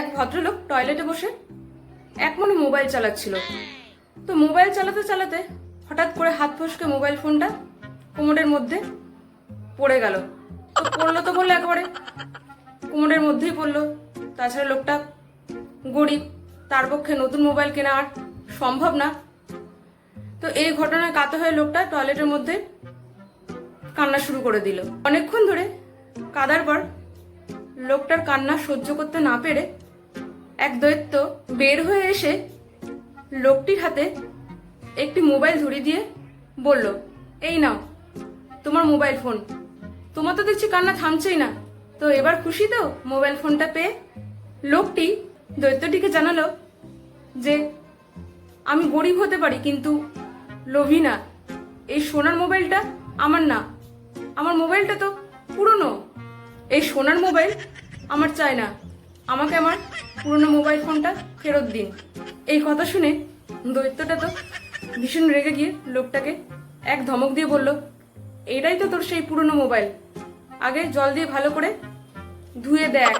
এক ভদ্রলোক টয়লেটে বসে এক মনে মোবাইল চালাচ্ছিল। তো মোবাইল চালাতে চালাতে হঠাৎ করে হাত ফসকে মোবাইল ফোনটা কোমরের মধ্যে পড়ে গেল। পড়ল তো বলল একবারে। কোমরের মধ্যেই পড়ল। তাছাড়া লোকটা গরিব, তার পক্ষে নতুন মোবাইল কেনা আর সম্ভব না। তো এই ঘটনায় কাতে হয়ে লোকটা টয়লেটের মধ্যে কান্না শুরু করে দিল। অনেকক্ষণ ধরে কাদার পর লোকটার কান্না সহ্য করতে না পেরে এক দৈত্য বের হয়ে এসে লোকটির হাতে একটি মোবাইল ধরিয়ে দিয়ে বলল, এই নাও, তোমার মোবাইল ফোন। তোমার তো দেখছি কান্না থামছেই না। তো এবার খুশি তো? মোবাইল ফোনটা পেয়ে? লোকটি দৈত্যটিকে জানালো যে, আমি গরিব হতে পারি, কিন্তু লোভী না। এই সোনার মোবাইলটা আমার না। আমার মোবাইলটা তো পুরনো। এই সোনার মোবাইল আমার চাই না। আমাকে আমার পুরনো মোবাইল ফোনটা ফেরত দিন। এই কথা শুনে দৈত্যটা তো ভীষণ রেগে গিয়ে লোকটাকে এক ধমক দিয়ে বলল, এটাই তো তোর সেই পুরনো মোবাইল। আগে জল দিয়ে ভালো করে ধুয়ে দেখ।